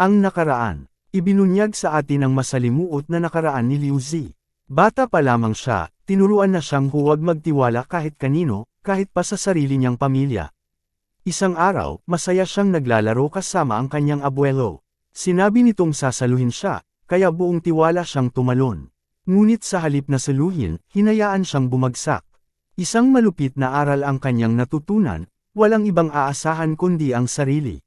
Ang nakaraan. Ibinunyag sa atin ang masalimuot na nakaraan ni Liu Zi. Bata pa lamang siya, tinuruan na siyang huwag magtiwala kahit kanino, kahit pa sa sarili niyang pamilya. Isang araw, masaya siyang naglalaro kasama ang kanyang abuelo. Sinabi nitong sasaluhin siya, kaya buong tiwala siyang tumalon. Ngunit sa halip na saluhin, hinayaan siyang bumagsak. Isang malupit na aral ang kanyang natutunan, walang ibang aasahan kundi ang sarili.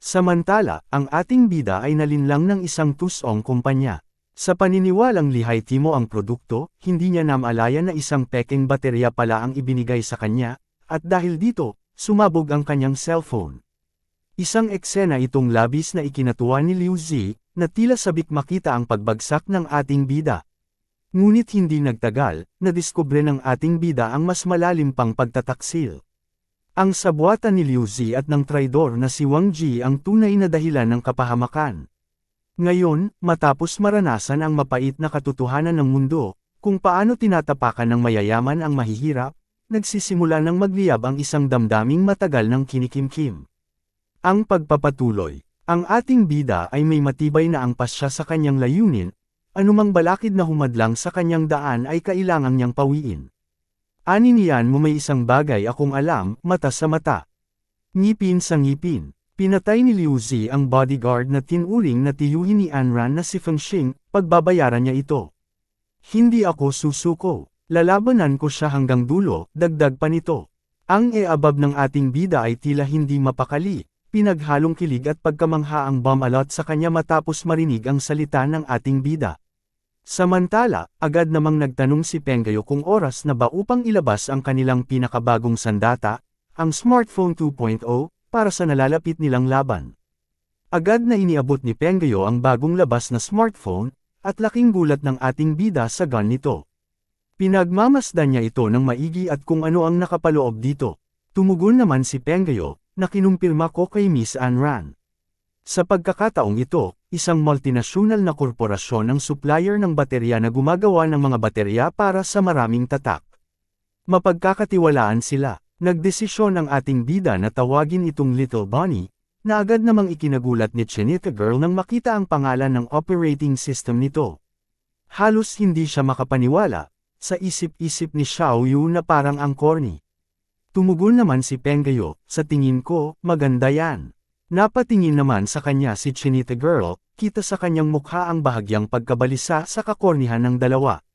Samantala, ang ating bida ay nalinlang ng isang tusong kumpanya. Sa paniniwalang lihay timo ang produkto, hindi niya namalayan na isang peking baterya pala ang ibinigay sa kanya, at dahil dito, sumabog ang kanyang cellphone. Isang eksena itong labis na ikinatuwa ni Liu Zi, na tila sabik makita ang pagbagsak ng ating bida. Ngunit hindi nagtagal, nadiskubre ng ating bida ang mas malalim pang pagtataksil. Ang sabwatan ni Liu Zi at ng traidor na si Wang Ji ang tunay na dahilan ng kapahamakan. Ngayon, matapos maranasan ang mapait na katotohanan ng mundo, kung paano tinatapakan ng mayayaman ang mahihirap, nagsisimula ng magliyab ang isang damdaming matagal ng kinikimkim. Ang pagpapatuloy. Ang ating bida ay may matibay na angpas siya sa kanyang layunin, anumang balakid na humadlang sa kanyang daan ay kailangang niyang pawiin. Ani niyan mo may isang bagay akong alam, mata sa mata. Ngipin sa ngipin. Pinatay ni Liu Zi ang bodyguard na tinuring na tiyuhin ni Anran na si Feng Xing, pagbabayaran niya ito. Hindi ako susuko. Lalabanan ko siya hanggang dulo, dagdag pa nito. Ang e-abab ng ating bida ay tila hindi mapakali, pinaghalong kilig at pagkamangha ang bumalot sa kanya matapos marinig ang salita ng ating bida. Samantala, agad namang nagtanong si Pengayo kung oras na ba upang ilabas ang kanilang pinakabagong sandata, ang smartphone 2.0, para sa nalalapit nilang laban. Agad na iniabot ni Pengayo ang bagong labas na smartphone, at laking gulat ng ating bida sa gun nito. Pinagmamasdan niya ito ng maigi at kung ano ang nakapaloob dito. Tumugon naman si Pengayo, na kinumpirma ko kay Miss Anran. Sa pagkakataong ito, isang multinational na korporasyon ang supplier ng baterya na gumagawa ng mga baterya para sa maraming tatak. Mapagkakatiwalaan sila. Nagdesisyon ang ating bida na tawagin itong Little Bonnie, na agad namang ikinagulat ni Chinita Girl nang makita ang pangalan ng operating system nito. Halos hindi siya makapaniwala, sa isip-isip ni Xiao Yu na parang ang corny. Tumugon naman si Pengayo, sa tingin ko, maganda yan. Napatingin naman sa kanya si Chinita Girl, kita sa kanyang mukha ang bahagyang pagkabalisa sa kakornihan ng dalawa.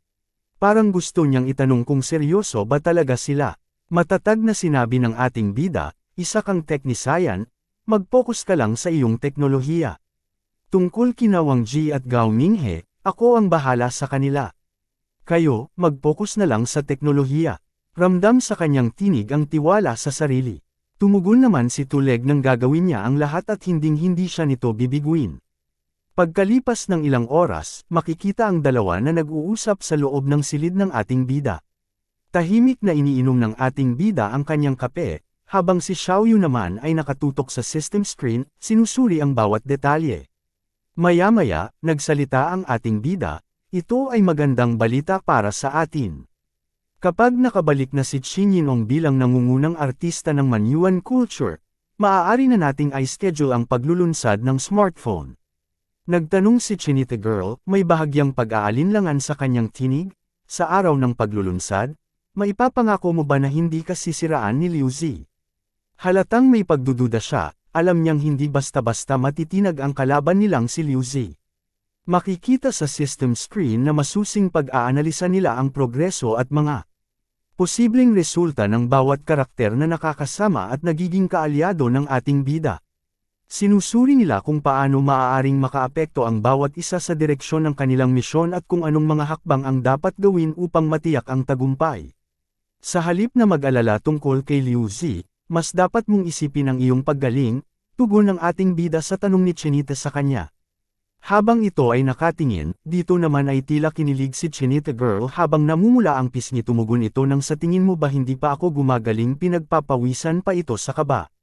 Parang gusto niyang itanong kung seryoso ba talaga sila. Matatag na sinabi ng ating bida, isa kang teknisayan, mag-focus ka lang sa iyong teknolohiya. Tungkol kina Wang Ji at Gao Minghe, ako ang bahala sa kanila. Kayo, mag-focus na lang sa teknolohiya. Ramdam sa kanyang tinig ang tiwala sa sarili. Tumugon naman si Tuleg nang gagawin niya ang lahat at hinding-hindi siya nito bibiguin. Pagkalipas ng ilang oras, makikita ang dalawa na nag-uusap sa loob ng silid ng ating bida. Tahimik na iniinom ng ating bida ang kanyang kape, habang si Xiaoyu naman ay nakatutok sa system screen, sinusuri ang bawat detalye. Maya-maya, nagsalita ang ating bida, ito ay magandang balita para sa atin. Kapag nakabalik na si Qin Yinong bilang nangungunang artista ng Manyuan culture, maaari na nating i-schedule ang paglulunsad ng smartphone. Nagtanong si Chinita Girl, may bahagyang pag-aalinlangan sa kanyang tinig, sa araw ng paglulunsad, Maipapangako mo ba na hindi ka sisiraan ni Liu Zi? Halatang may pagdududa siya, alam niyang hindi basta-basta matitinag ang kalaban nilang si Liu Zi. Makikita sa system screen na masusing pag-aanalisa nila ang progreso at mga posibleng resulta ng bawat karakter na nakakasama at nagiging kaalyado ng ating bida. Sinusuri nila kung paano maaaring makaapekto ang bawat isa sa direksyon ng kanilang misyon at kung anong mga hakbang ang dapat gawin upang matiyak ang tagumpay. Sa halip na mag-alala tungkol kay Liu Zi, mas dapat mong isipin ang iyong paggaling, tugon ng ating bida sa tanong ni Chinita sa kanya. Habang ito ay nakatingin, dito naman ay tila kinilig si Chinita Girl habang namumula ang pisngi tumugon ito nang sa tingin mo ba hindi pa ako gumagaling pinagpapawisan pa ito sa kaba.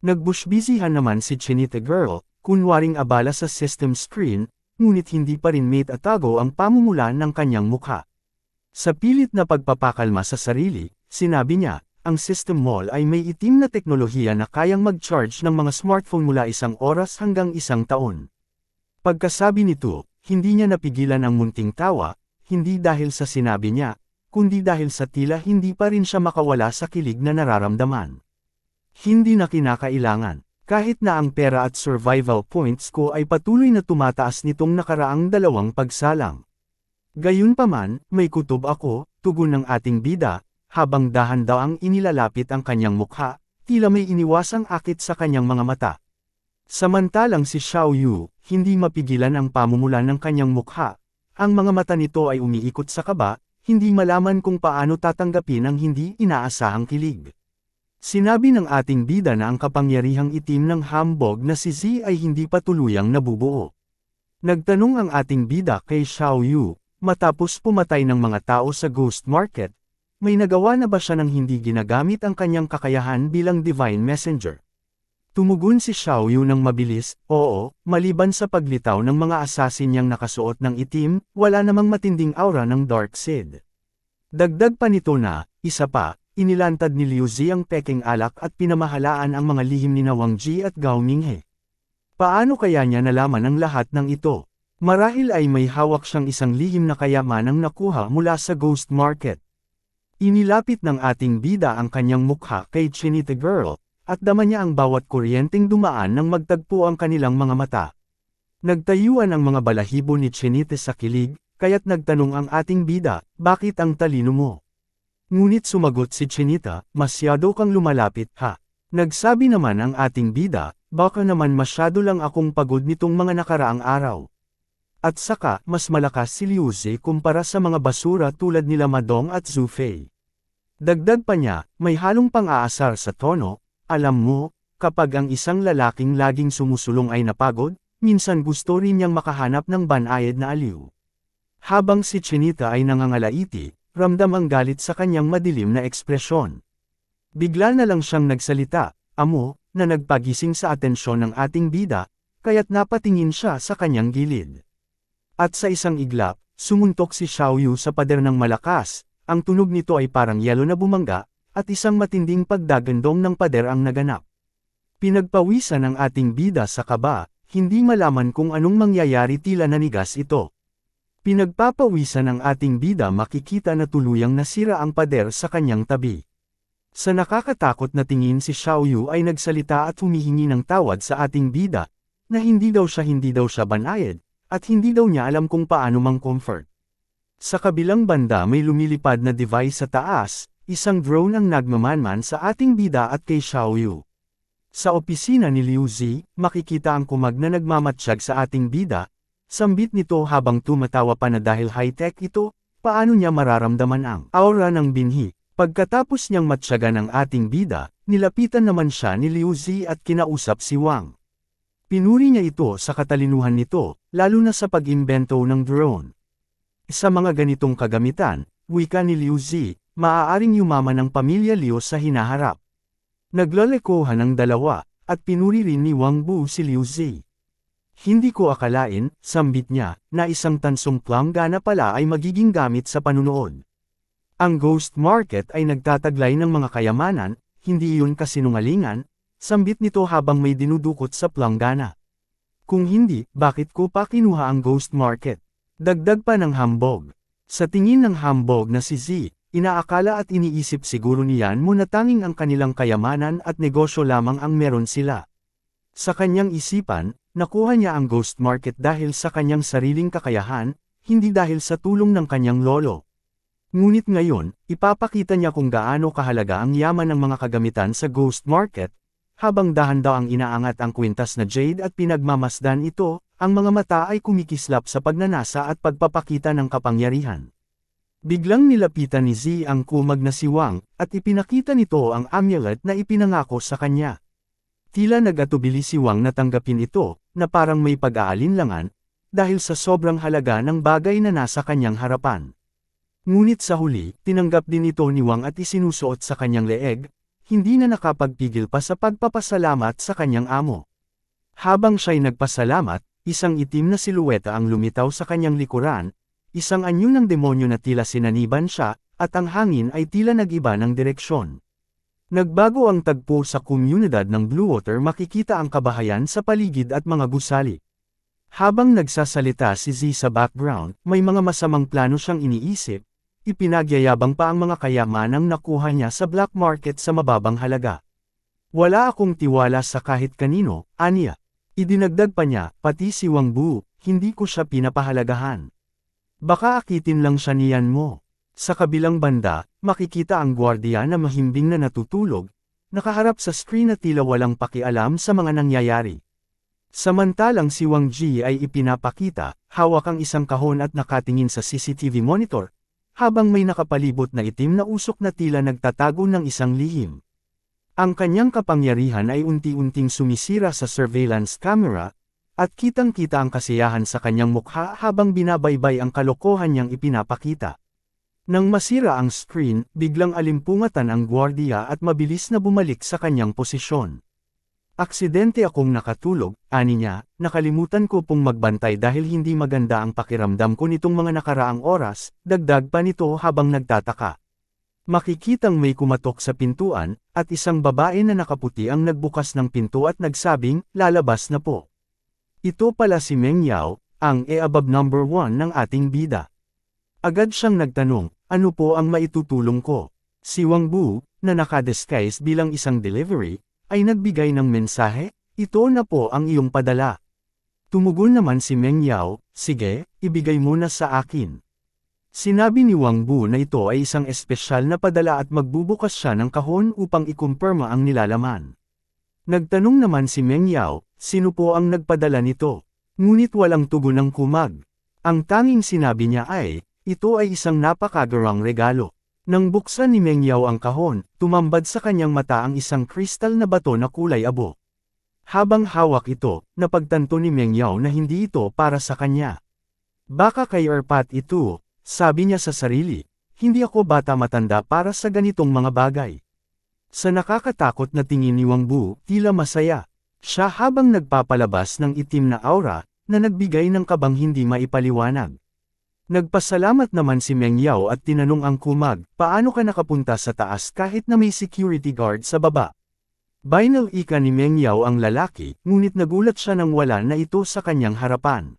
Nagbushbisihan naman si Chinita Girl, kunwaring abala sa system screen, ngunit hindi pa rin mate atago ang pamumula ng kanyang mukha. Sa pilit na pagpapakalma sa sarili, sinabi niya, ang System Mall ay may itim na teknolohiya na kayang mag-charge ng mga smartphone mula isang oras hanggang isang taon. Pagkasabi nito, hindi niya napigilan ang munting tawa, hindi dahil sa sinabi niya, kundi dahil sa tila hindi pa rin siya makawala sa kilig na nararamdaman. Hindi na kinakailangan. Kahit na ang pera at survival points ko ay patuloy na tumataas nitong nakaraang dalawang pagsalang. Gayunpaman, may kutob ako, tugon ng ating bida, habang dahan daw ang inilalapit ang kanyang mukha, tila may iniwasang akit sa kanyang mga mata. Samantalang si Xiao Yu, hindi mapigilan ang pamumulan ng kanyang mukha, ang mga mata nito ay umiikot sa kaba, hindi malaman kung paano tatanggapin ang hindi inaasahang kilig. Sinabi ng ating bida na ang kapangyarihang itim ng hambog na si Z ay hindi pa tuluyang nabubuo. Nagtanong ang ating bida kay Xiao Yu, matapos pumatay ng mga tao sa ghost market, may nagawa na ba siya ng hindi ginagamit ang kanyang kakayahan bilang divine messenger? Tumugon si Xiao Yu ng mabilis, oo, maliban sa paglitaw ng mga assassin niyang nakasuot ng itim, wala namang matinding aura ng dark seed. Dagdag pa nito na, isa pa, inilantad ni Liu Zi ang peking alak at pinamahalaan ang mga lihim ni Wang Ji at Gao Minghe. Paano kaya niya nalaman ang lahat ng ito? Marahil ay may hawak siyang isang lihim na kayamanang nakuha mula sa ghost market. Inilapit ng ating bida ang kanyang mukha kay Chinita Girl, at dama niya ang bawat kuryenteng dumaan nang magtagpo ang kanilang mga mata. Nagtayuan ang mga balahibo ni Chinita sa kilig, kaya't nagtanong ang ating bida, bakit ang talino mo? Ngunit sumagot si Chinita, masyado kang lumalapit ha. Nagsabi naman ang ating bida, baka naman masyado lang akong pagod nitong mga nakaraang araw. At saka, mas malakas si Liu Zi kumpara sa mga basura tulad nila Madong at Zhu Fei. Dagdag pa niya, may halong pang-aasar sa tono, alam mo, kapag ang isang lalaking laging sumusulong ay napagod, minsan gusto rin niyang makahanap ng banayad na aliw. Habang si Chinita ay nangangalaiti, ramdam ang galit sa kanyang madilim na ekspresyon. Bigla na lang siyang nagsalita, amo, na nagpagising sa atensyon ng ating bida, kaya't napatingin siya sa kanyang gilid. At sa isang iglap, sumuntok si Xiao Yu sa pader ng malakas, ang tunog nito ay parang yelo na bumangga, at isang matinding pagdagandong ng pader ang naganap. Pinagpawisan ng ating bida sa kaba, hindi malaman kung anong mangyayari tila nanigas ito. Pinagpapawisan ng ating bida makikita na tuluyang nasira ang pader sa kanyang tabi. Sa nakakatakot na tingin si Xiao Yu ay nagsalita at humihingi ng tawad sa ating bida, na hindi daw siya hindi daw siya banayad, at hindi daw niya alam kung paano mang comfort. Sa kabilang banda may lumilipad na device sa taas, isang drone ang nagmamanman sa ating bida at kay Xiao Yu. Sa opisina ni Liu Zi, makikita ang kumag na nagmamatsyag sa ating bida, Sambit nito habang tumatawa pa na dahil high-tech ito, paano niya mararamdaman ang aura ng binhi. Pagkatapos niyang matsyaga ng ating bida, nilapitan naman siya ni Liu Zi at kinausap si Wang. Pinuri niya ito sa katalinuhan nito, lalo na sa pag-imbento ng drone. Sa mga ganitong kagamitan, wika ni Liu Zi, maaaring yumaman ng pamilya Liu sa hinaharap. Naglalekohan ang dalawa, at pinuri rin ni Wang Bu si Liu Zi. Hindi ko akalain, sambit niya, na isang tansong planggana pala ay magiging gamit sa panunood. Ang ghost market ay nagtataglay ng mga kayamanan, hindi iyon kasinungalingan, sambit nito habang may dinudukot sa planggana. Kung hindi, bakit ko pa kinuha ang ghost market? Dagdag pa ng hambog. Sa tingin ng hambog na si Z, inaakala at iniisip siguro niyan mo na tanging ang kanilang kayamanan at negosyo lamang ang meron sila. Sa kanyang isipan, Nakuha niya ang ghost market dahil sa kanyang sariling kakayahan, hindi dahil sa tulong ng kanyang lolo. Ngunit ngayon, ipapakita niya kung gaano kahalaga ang yaman ng mga kagamitan sa ghost market, habang dahan daw ang inaangat ang kwintas na jade at pinagmamasdan ito, ang mga mata ay kumikislap sa pagnanasa at pagpapakita ng kapangyarihan. Biglang nilapitan ni Z ang kumag na si Wang, at ipinakita nito ang amulet na ipinangako sa kanya. Tila nagatubili si Wang na tanggapin ito, na parang may pag-aalinlangan, dahil sa sobrang halaga ng bagay na nasa kanyang harapan. Ngunit sa huli, tinanggap din ito ni Wang at isinusuot sa kanyang leeg, hindi na nakapagpigil pa sa pagpapasalamat sa kanyang amo. Habang siya'y nagpasalamat, isang itim na silueta ang lumitaw sa kanyang likuran, isang anyo ng demonyo na tila sinaniban siya, at ang hangin ay tila nagiba ng direksyon. Nagbago ang tagpo sa komunidad ng Bluewater makikita ang kabahayan sa paligid at mga gusali. Habang nagsasalita si Z sa background, may mga masamang plano siyang iniisip, ipinagyayabang pa ang mga kayamanang nakuha niya sa black market sa mababang halaga. Wala akong tiwala sa kahit kanino, aniya. Idinagdag pa niya, pati si Wang Bu, hindi ko siya pinapahalagahan. Baka akitin lang siya niyan mo. Sa kabilang banda, makikita ang gwardiya na mahimbing na natutulog, nakaharap sa screen at tila walang pakialam sa mga nangyayari. Samantalang si Wang Ji ay ipinapakita, hawak ang isang kahon at nakatingin sa CCTV monitor, habang may nakapalibot na itim na usok na tila nagtatago ng isang lihim. Ang kanyang kapangyarihan ay unti-unting sumisira sa surveillance camera, at kitang-kita ang kasiyahan sa kanyang mukha habang binabaybay ang kalokohan niyang ipinapakita. Nang masira ang screen, biglang alimpungatan ang gwardiya at mabilis na bumalik sa kanyang posisyon. Aksidente akong nakatulog, ani niya, nakalimutan ko pong magbantay dahil hindi maganda ang pakiramdam ko nitong mga nakaraang oras, dagdag pa nito habang nagtataka. Makikitang may kumatok sa pintuan, at isang babae na nakaputi ang nagbukas ng pinto at nagsabing, lalabas na po. Ito pala si Meng Yao, ang e-above number 1 ng ating bida. Agad siyang nagtanong, ano po ang maitutulong ko? Si Wang Bu, na nakadisguise bilang isang delivery, ay nagbigay ng mensahe, ito na po ang iyong padala. Tumugon naman si Meng Yao, sige, ibigay mo na sa akin. Sinabi ni Wang Bu na ito ay isang espesyal na padala at magbubukas siya ng kahon upang ikumpirma ang nilalaman. Nagtanong naman si Meng Yao, sino po ang nagpadala nito? Ngunit walang tugon ng kumag. Ang tanging sinabi niya ay, ito ay isang napakagarang regalo. Nang buksan ni Meng Yao ang kahon, tumambad sa kanyang mata ang isang kristal na bato na kulay abo. Habang hawak ito, napagtanto ni Meng Yao na hindi ito para sa kanya. Baka kay Erpat ito, sabi niya sa sarili, hindi ako bata matanda para sa ganitong mga bagay. Sa nakakatakot na tingin ni Wang Bu, tila masaya. Siya habang nagpapalabas ng itim na aura, na nagbigay ng kabang hindi maipaliwanag. Nagpasalamat naman si Meng Yao at tinanong ang kumag, paano ka nakapunta sa taas kahit na may security guard sa baba? Binal ika ni Meng Yao ang lalaki, ngunit nagulat siya nang wala na ito sa kanyang harapan.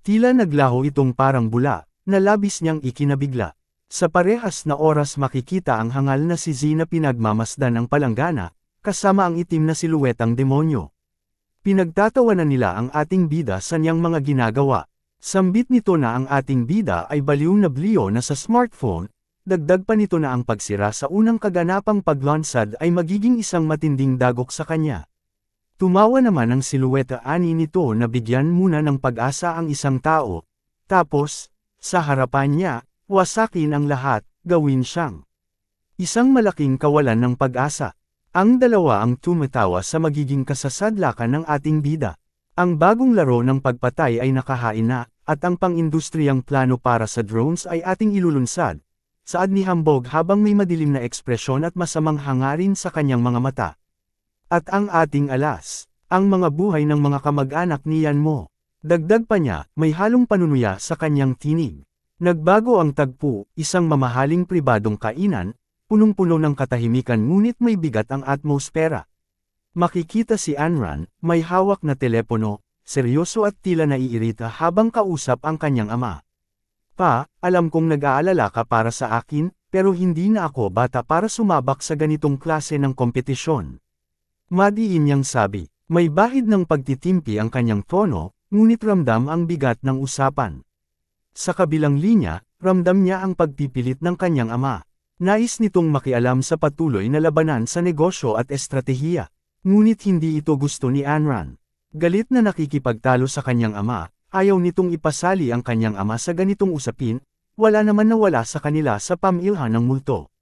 Tila naglaho itong parang bula, na labis niyang ikinabigla. Sa parehas na oras makikita ang hangal na si Zina pinagmamasdan ng palanggana, kasama ang itim na siluetang demonyo. Pinagtatawanan nila ang ating bida sa niyang mga ginagawa. Sambit nito na ang ating bida ay baliw na bliyo na sa smartphone, dagdag pa nito na ang pagsira sa unang kaganapang paglansad ay magiging isang matinding dagok sa kanya. Tumawa naman ang silueta ani nito na bigyan muna ng pag-asa ang isang tao, tapos, sa harapan niya, wasakin ang lahat, gawin siyang isang malaking kawalan ng pag-asa. Ang dalawa ang tumatawa sa magiging kasasadlakan ng ating bida. Ang bagong laro ng pagpatay ay nakahain na, at ang pang-industriyang plano para sa drones ay ating ilulunsad. Saad ni Hambog habang may madilim na ekspresyon at masamang hangarin sa kanyang mga mata. At ang ating alas, ang mga buhay ng mga kamag-anak niyan mo. Dagdag pa niya, may halong panunuya sa kanyang tinig. Nagbago ang tagpo, isang mamahaling pribadong kainan, punong-puno ng katahimikan ngunit may bigat ang atmosfera. Makikita si Anran, may hawak na telepono, seryoso at tila naiirita habang kausap ang kanyang ama. Pa, alam kong nag-aalala ka para sa akin, pero hindi na ako bata para sumabak sa ganitong klase ng kompetisyon. Madiin niyang sabi, may bahid ng pagtitimpi ang kanyang tono, ngunit ramdam ang bigat ng usapan. Sa kabilang linya, ramdam niya ang pagpipilit ng kanyang ama. Nais nitong makialam sa patuloy na labanan sa negosyo at estratehiya. Ngunit hindi ito gusto ni Anran. Galit na nakikipagtalo sa kanyang ama, ayaw nitong ipasali ang kanyang ama sa ganitong usapin, wala naman nawala sa kanila sa pamilhan ng multo.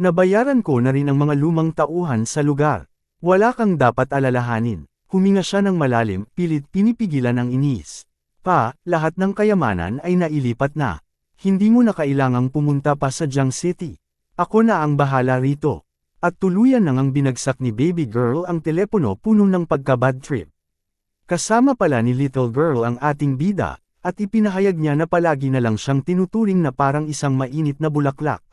Nabayaran ko na rin ang mga lumang tauhan sa lugar. Wala kang dapat alalahanin. Huminga siya ng malalim, pilit pinipigilan ang inis. Pa, lahat ng kayamanan ay nailipat na. Hindi mo na kailangang pumunta pa sa Jiang City. Ako na ang bahala rito. At tuluyan nang ang binagsak ni baby girl ang telepono puno ng pagka-bad trip. Kasama pala ni little girl ang ating bida, at ipinahayag niya na palagi na lang siyang tinuturing na parang isang mainit na bulaklak.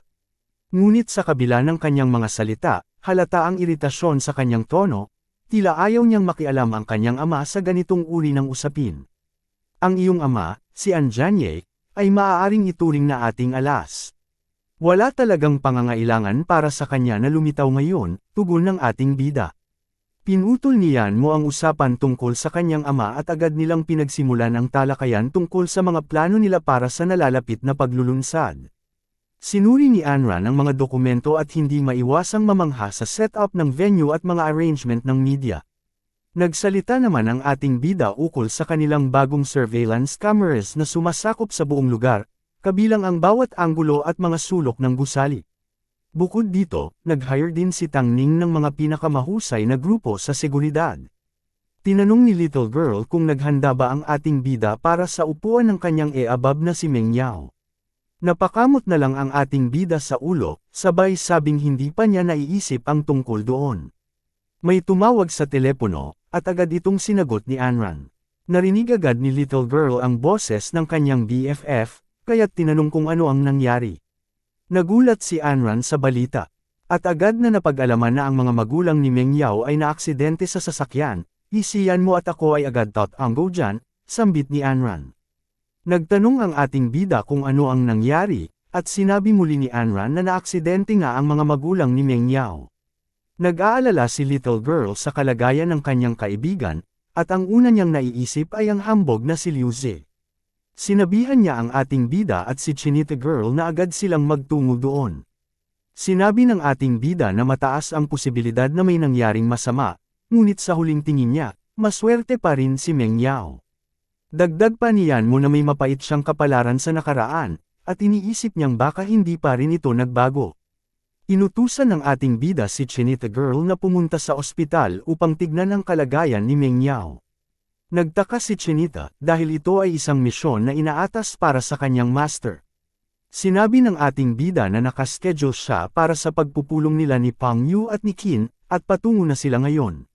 Ngunit sa kabila ng kanyang mga salita, halata ang iritasyon sa kanyang tono, tila ayaw niyang makialam ang kanyang ama sa ganitong uri ng usapin. Ang iyong ama, si Anjanye, ay maaaring ituring na ating alas. Wala talagang pangangailangan para sa kanya na lumitaw ngayon, tugon ng ating bida. Pinutol niyan mo ang usapan tungkol sa kanyang ama at agad nilang pinagsimulan ang talakayan tungkol sa mga plano nila para sa nalalapit na paglulunsad. Sinuri ni Anran ang mga dokumento at hindi maiwasang mamangha sa setup ng venue at mga arrangement ng media. Nagsalita naman ang ating bida ukol sa kanilang bagong surveillance cameras na sumasakop sa buong lugar, kabilang ang bawat anggulo at mga sulok ng gusali. Bukod dito, nag-hire din si Tang Ning ng mga pinakamahusay na grupo sa seguridad. Tinanong ni Little Girl kung naghanda ba ang ating bida para sa upuan ng kanyang e-abab na si Meng Yao. Napakamot na lang ang ating bida sa ulo, sabay sabing hindi pa niya naiisip ang tungkol doon. May tumawag sa telepono, at agad itong sinagot ni Anran. Narinig agad ni Little Girl ang boses ng kanyang BFF, kaya't tinanong kung ano ang nangyari. Nagulat si Anran sa balita. At agad na napag-alaman na ang mga magulang ni Meng Yao ay naaksidente sa sasakyan, isiyan mo at ako ay agad tot ang go dyan, sambit ni Anran. Nagtanong ang ating bida kung ano ang nangyari, at sinabi muli ni Anran na naaksidente nga ang mga magulang ni Meng Yao. Nag-aalala si little girl sa kalagayan ng kanyang kaibigan, at ang una niyang naiisip ay ang hambog na si Liu Zi. Sinabihan niya ang ating bida at si Chinita Girl na agad silang magtungo doon. Sinabi ng ating bida na mataas ang posibilidad na may nangyaring masama, ngunit sa huling tingin niya, maswerte pa rin si Meng Yao. Dagdag pa niyan mo na may mapait siyang kapalaran sa nakaraan, at iniisip niyang baka hindi pa rin ito nagbago. Inutusan ng ating bida si Chinita Girl na pumunta sa ospital upang tignan ang kalagayan ni Meng Yao. Nagtaka si Chinita dahil ito ay isang misyon na inaatas para sa kanyang master. Sinabi ng ating bida na nakaschedule siya para sa pagpupulong nila ni Pang Yu at ni Qin, at patungo na sila ngayon.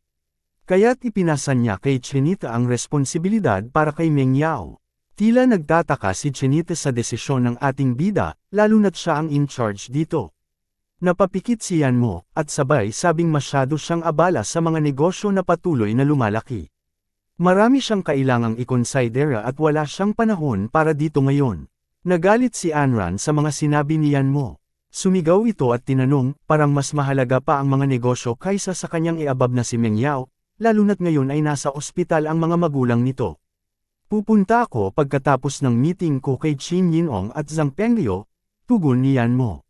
Kaya't ipinasa niya kay Chinita ang responsibilidad para kay Meng Yao. Tila nagtataka si Chinita sa desisyon ng ating bida, lalo na't siya ang in charge dito. Napapikit siyan mo, at sabay sabing masyado siyang abala sa mga negosyo na patuloy na lumalaki. Marami siyang kailangang ikonsidera at wala siyang panahon para dito ngayon. Nagalit si Anran sa mga sinabi niyan mo. Sumigaw ito at tinanong, parang mas mahalaga pa ang mga negosyo kaysa sa kanyang iabab na si Meng Yao, lalo na't ngayon ay nasa ospital ang mga magulang nito. Pupunta ako pagkatapos ng meeting ko kay Chin Yinong at Zhang Penglio, tugon niyan mo.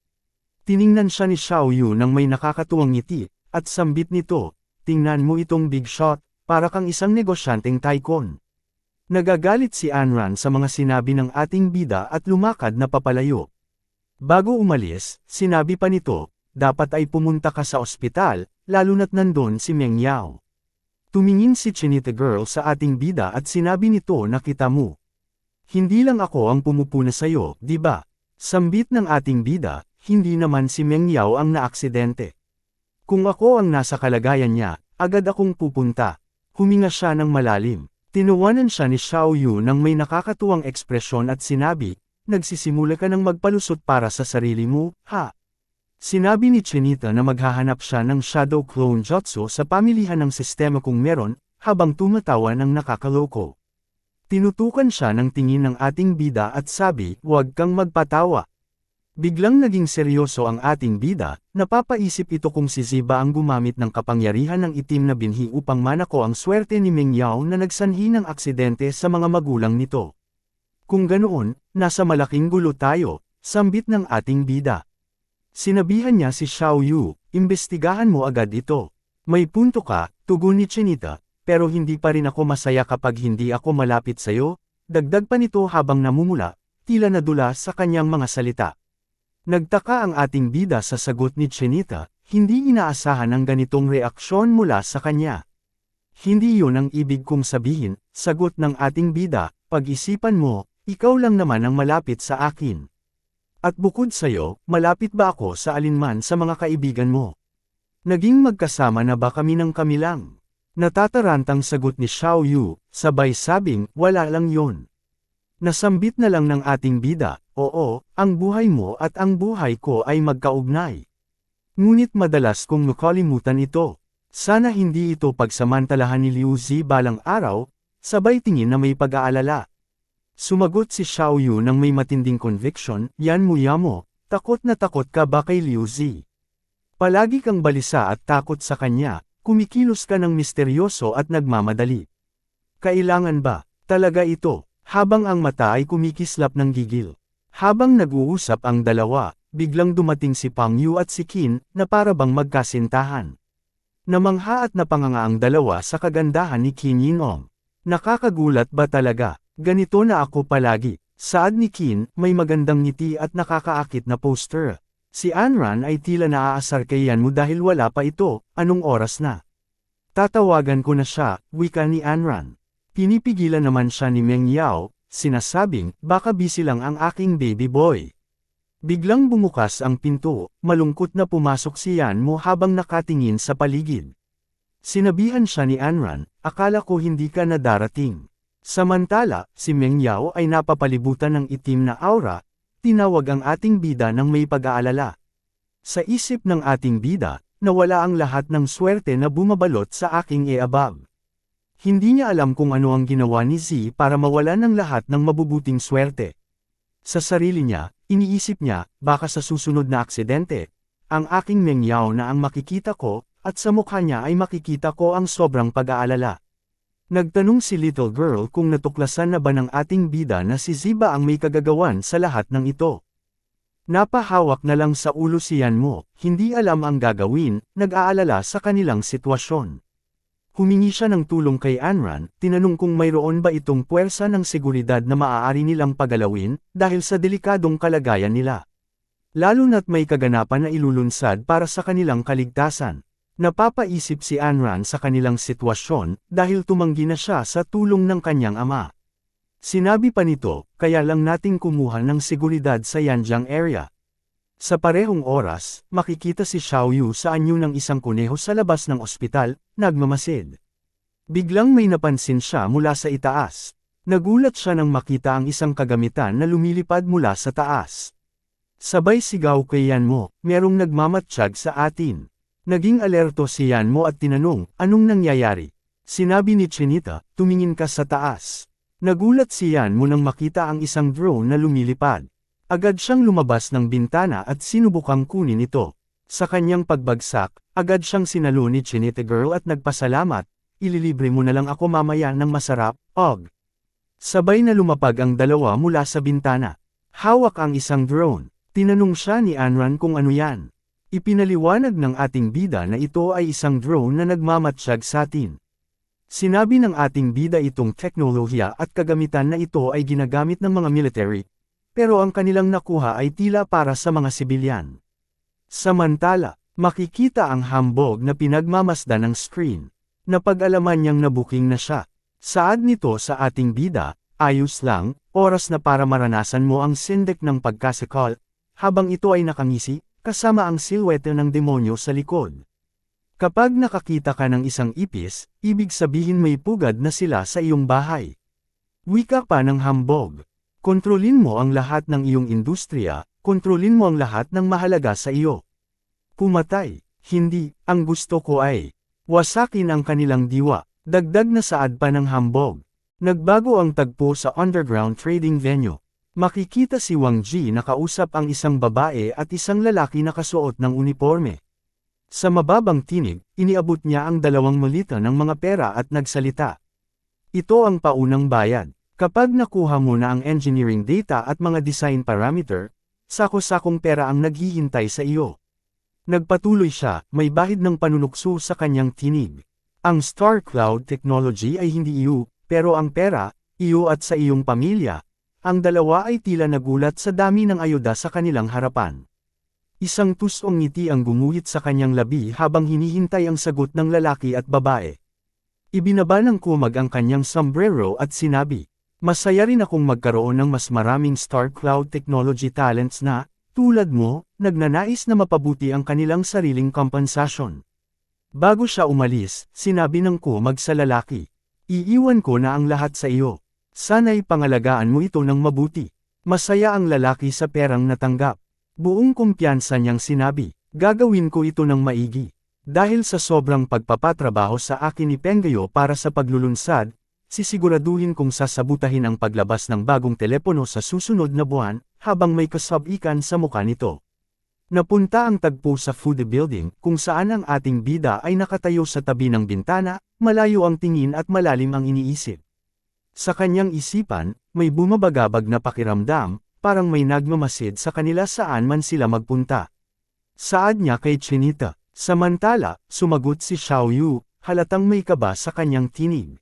Tiningnan siya ni Xiao Yu nang may nakakatuwang ngiti, at sambit nito, tingnan mo itong big shot, para kang isang negosyanteng taikon. Nagagalit si Anran sa mga sinabi ng ating bida at lumakad na papalayo. Bago umalis, sinabi pa nito, dapat ay pumunta ka sa ospital, lalo na't nandun si Meng Yao. Tumingin si Chinita Girl sa ating bida at sinabi nito na kita mo. Hindi lang ako ang pumupuna sa'yo, di ba? Sambit ng ating bida, hindi naman si Meng Yao ang naaksidente. Kung ako ang nasa kalagayan niya, agad akong pupunta. Huminga siya ng malalim. Tinuwanan siya ni Xiao Yu ng may nakakatuwang ekspresyon at sinabi, nagsisimula ka ng magpalusot para sa sarili mo, ha? Sinabi ni Chinita na maghahanap siya ng Shadow Clone Jutsu sa pamilihan ng sistema kung meron, habang tumatawa ng nakakaloko. Tinutukan siya ng tingin ng ating bida at sabi, huwag kang magpatawa. Biglang naging seryoso ang ating bida, napapaisip ito kung si Ziba ang gumamit ng kapangyarihan ng itim na binhi upang manako ang swerte ni Meng Yao na nagsanhi ng aksidente sa mga magulang nito. Kung ganoon, nasa malaking gulo tayo, sambit ng ating bida. Sinabihan niya si Xiao Yu, imbestigahan mo agad ito. May punto ka, tugon ni Chinita, pero hindi pa rin ako masaya kapag hindi ako malapit sa'yo, dagdag pa nito habang namumula, tila nadula sa kanyang mga salita. Nagtaka ang ating bida sa sagot ni Chinita, hindi inaasahan ang ganitong reaksyon mula sa kanya. Hindi yun ang ibig kong sabihin, sagot ng ating bida, pag-isipan mo, ikaw lang naman ang malapit sa akin. At bukod sa'yo, malapit ba ako sa alinman sa mga kaibigan mo? Naging magkasama na ba kami ng kami lang? Natatarantang sagot ni Xiao Yu, sabay sabing, wala lang yon. Nasambit na lang ng ating bida, oo, ang buhay mo at ang buhay ko ay magkaugnay. Ngunit madalas kong nakalimutan ito. Sana hindi ito pagsamantalahan ni Liu Zi balang araw, sabay tingin na may pag-aalala. Sumagot si Xiao Yu ng may matinding conviction, yan mo yamo, takot na takot ka ba kay Liu Zi? Palagi kang balisa at takot sa kanya, kumikilos ka ng misteryoso at nagmamadali. Kailangan ba, talaga ito, habang ang mata ay kumikislap ng gigil. Habang nag-uusap ang dalawa, biglang dumating si Pang Yu at si Qin, na para bang magkasintahan. Namangha at napanganga ang dalawa sa kagandahan ni Qin Yinong. Nakakagulat ba talaga? Ganito na ako palagi. Saad ni Qin, may magandang ngiti at nakakaakit na poster. Si Anran ay tila naaasar kay Yan mo dahil wala pa ito, anong oras na? Tatawagan ko na siya, wika ni Anran. Pinipigilan naman siya ni Meng Yao, sinasabing, baka busy lang ang aking baby boy. Biglang bumukas ang pinto, malungkot na pumasok si Yan mo habang nakatingin sa paligid. Sinabihan siya ni Anran, akala ko hindi ka na darating. Samantala, si Meng Yao ay napapalibutan ng itim na aura, tinawag ang ating bida ng may pag-aalala. Sa isip ng ating bida, nawala ang lahat ng swerte na bumabalot sa aking e-above. Hindi niya alam kung ano ang ginawa ni Z para mawala ng lahat ng mabubuting swerte. Sa sarili niya, iniisip niya, baka sa susunod na aksidente, ang aking mengyaw na ang makikita ko, at sa mukha niya ay makikita ko ang sobrang pag-aalala. Nagtanong si little girl kung natuklasan na ba ng ating bida na si Ziba ang may kagagawan sa lahat ng ito. Napahawak na lang sa ulo si Yan mo, hindi alam ang gagawin, nag-aalala sa kanilang sitwasyon. Humingi siya ng tulong kay Anran, tinanong kung mayroon ba itong puwersa ng seguridad na maaari nilang pagalawin, dahil sa delikadong kalagayan nila. Lalo na't may kaganapan na ilulunsad para sa kanilang kaligtasan. Napapaisip si Anran sa kanilang sitwasyon, dahil tumanggi na siya sa tulong ng kanyang ama. Sinabi pa nito, kaya lang nating kumuha ng seguridad sa Yanjiang area. Sa parehong oras, makikita si Xiao Yu sa anyo ng isang kuneho sa labas ng ospital, nagmamasid. Biglang may napansin siya mula sa itaas. Nagulat siya nang makita ang isang kagamitan na lumilipad mula sa taas. Sabay sigaw kay Yan mo, merong nagmamatsyag sa atin. Naging alerto si Yan mo at tinanong, anong nangyayari? Sinabi ni Chinita, tumingin ka sa taas. Nagulat si Yan mo nang makita ang isang drone na lumilipad. Agad siyang lumabas ng bintana at sinubukang kunin ito. Sa kanyang pagbagsak, agad siyang sinalo ni Chinita Girl at nagpasalamat, ililibre mo na lang ako mamaya ng masarap, og. Sabay na lumapag ang dalawa mula sa bintana. Hawak ang isang drone. Tinanong siya ni Anran kung ano yan. Ipinaliwanag ng ating bida na ito ay isang drone na nagmamatsyag sa atin. Sinabi ng ating bida itong teknolohiya at kagamitan na ito ay ginagamit ng mga military, pero ang kanilang nakuha ay tila para sa mga sibilyan. Samantala, makikita ang hambog na pinagmamasdan ng screen. Napag-alaman niyang nabuking na siya. Saad nito sa ating bida, ayos lang, oras na para maranasan mo ang sindek ng pagkasakal, habang ito ay nakangisi, kasama ang silwete ng demonyo sa likod. Kapag nakakita ka ng isang ipis, ibig sabihin may pugad na sila sa iyong bahay. Wika pa ng hambog. Kontrolin mo ang lahat ng iyong industriya, kontrolin mo ang lahat ng mahalaga sa iyo. Pumatay, hindi, ang gusto ko ay, wasakin ang kanilang diwa, dagdag na saad pa ng hambog. Nagbago ang tagpo sa underground trading venue. Makikita si Wang Ji na kausap ang isang babae at isang lalaki na kasuot ng uniforme. Sa mababang tinig, iniabot niya ang dalawang malita ng mga pera at nagsalita. Ito ang paunang bayad. Kapag nakuha mo na ang engineering data at mga design parameter, sako-sakong pera ang naghihintay sa iyo. Nagpatuloy siya, may bahid ng panunukso sa kanyang tinig. Ang Star Cloud technology ay hindi iyo, pero ang pera, iyo at sa iyong pamilya, ang dalawa ay tila nagulat sa dami ng ayuda sa kanilang harapan. Isang tusong ngiti ang gumuhit sa kanyang labi habang hinihintay ang sagot ng lalaki at babae. Ibinaba ng kumag ang kanyang sombrero at sinabi, Masaya rin akong magkaroon ng mas maraming Star Cloud Technology talents na, tulad mo, nagnanais na mapabuti ang kanilang sariling kompensasyon. Bago siya umalis, sinabi ng kumag sa lalaki, Iiwan ko na ang lahat sa iyo. Sana'y pangalagaan mo ito ng mabuti. Masaya ang lalaki sa perang natanggap. Buong kumpiyansa niyang sinabi, Gagawin ko ito ng maigi. Dahil sa sobrang pagpapatrabaho sa akin ni Pengayo para sa paglulunsad, sisiguraduhin kong sasabutahin ang paglabas ng bagong telepono sa susunod na buwan, habang may kasabikan sa mukha nito. Napunta ang tagpo sa food building kung saan ang ating bida ay nakatayo sa tabi ng bintana, malayo ang tingin at malalim ang iniisip. Sa kanyang isipan, may bumabagabag na pakiramdam, parang may nagmamasid sa kanila saan man sila magpunta. Saad niya kay Chinita. Samantala, sumagot si Xiao Yu, halatang may kaba sa kanyang tinig.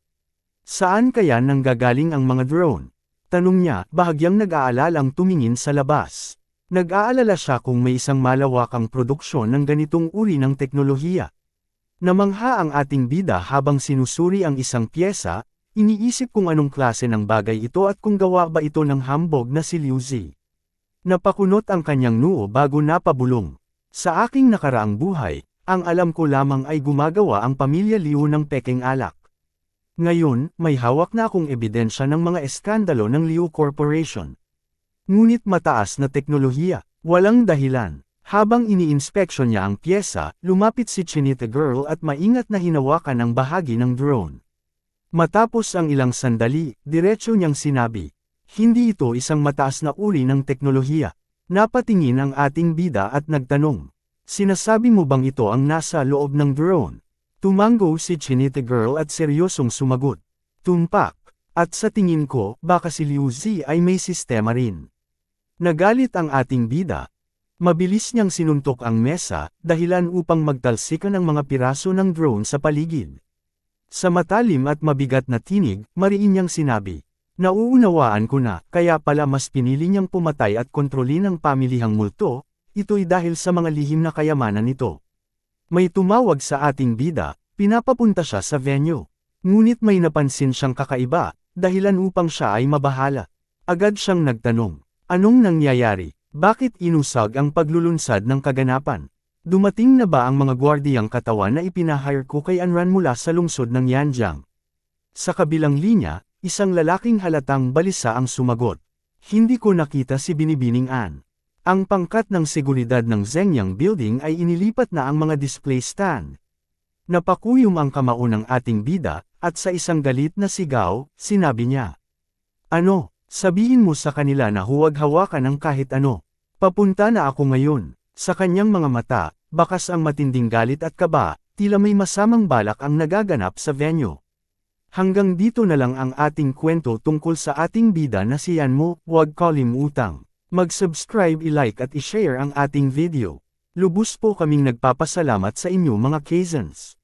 Saan kaya nanggagaling ang mga drone? Tanong niya, bahagyang nag-aalalang tumingin sa labas. Nag-aalala siya kung may isang malawakang produksyon ng ganitong uri ng teknolohiya. Namangha ang ating bida habang sinusuri ang isang pyesa, iniisip kung anong klase ng bagay ito at kung gawa ba ito ng hambog na si Liu Zi. Napakunot ang kanyang noo bago napabulong. Sa aking nakaraang buhay, ang alam ko lamang ay gumagawa ang pamilya Liu ng peking alak. Ngayon, may hawak na akong ebidensya ng mga eskandalo ng Liu Corporation. Ngunit mataas na teknolohiya, walang dahilan. Habang iniinspeksyon niya ang pyesa, lumapit si Chinita Girl at maingat na hinawakan ang bahagi ng drone. Matapos ang ilang sandali, diretsyo niyang sinabi, hindi ito isang mataas na uri ng teknolohiya. Napatingin ang ating bida at nagtanong, sinasabi mo bang ito ang nasa loob ng drone? Tumango si Chinita Girl at seryosong sumagot. Tumpak. At sa tingin ko, baka si Liu Zi ay may sistema rin. Nagalit ang ating bida. Mabilis niyang sinuntok ang mesa, dahilan upang magtalsikan ang mga piraso ng drone sa paligid. Sa matalim at mabigat na tinig, mariin niyang sinabi, Nauunawaan ko na, kaya pala mas pinili niyang pumatay at kontrolin ang pamilihang multo, ito'y dahil sa mga lihim na kayamanan nito. May tumawag sa ating bida, pinapapunta siya sa venue. Ngunit may napansin siyang kakaiba, dahilan upang siya ay mabahala. Agad siyang nagtanong, anong nangyayari? Bakit inusag ang paglulunsad ng kaganapan? Dumating na ba ang mga gwardiyang katawan na ipinahire ko kay Anran mula sa lungsod ng Yanjiang? Sa kabilang linya, Isang lalaking halatang balisa ang sumagot. Hindi ko nakita si Binibining An. Ang pangkat ng seguridad ng Zengyang Building ay inilipat na ang mga display stand. Napakuyom ang kamao ng ating bida, at sa isang galit na sigaw, sinabi niya. Ano, sabihin mo sa kanila na huwag hawakan ng kahit ano. Papunta na ako ngayon. Sa kanyang mga mata, bakas ang matinding galit at kaba, tila may masamang balak ang nagaganap sa venue. Hanggang dito na lang ang ating kwento tungkol sa ating bida na si Yanmo, huwag kalimutang. Mag-subscribe, i-like at i-share ang ating video. Lubos po kaming nagpapasalamat sa inyo mga Kazans.